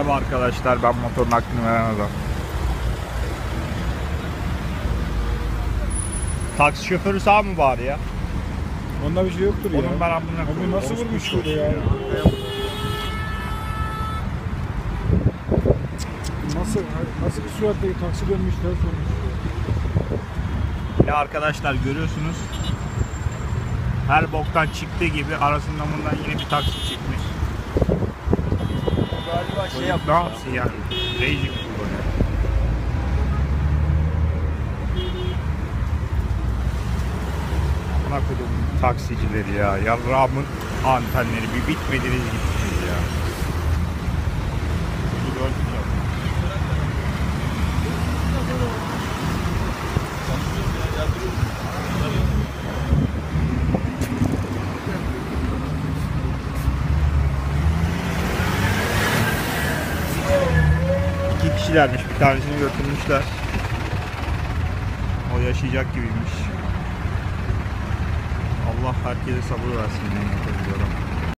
Merhaba arkadaşlar ben motorun hakkını veren adam. Taksi şoförü sağ mı bari ya? Onda bir şey yoktur ya. Onun ben amına koyayım. nasıl vurmuş şöyle ya? Nasıl nasıl bir suratle taksi dönmüşler sonuç. Ya arkadaşlar görüyorsunuz. Her boktan çıktığı gibi arasından bundan yine bir taksi çıkmış. Şey yap. ne yapsın yani? Racing kullanıyor. Amına kodum taksicileri ya. Yarrağımın antenleri bir bitmediniz gittiniz ya. Bunu gördüm ya. İki kişilermiş. Bir tanesini götürmüşler. O yaşayacak gibiymiş. Allah herkese sabır versin. ediyorum.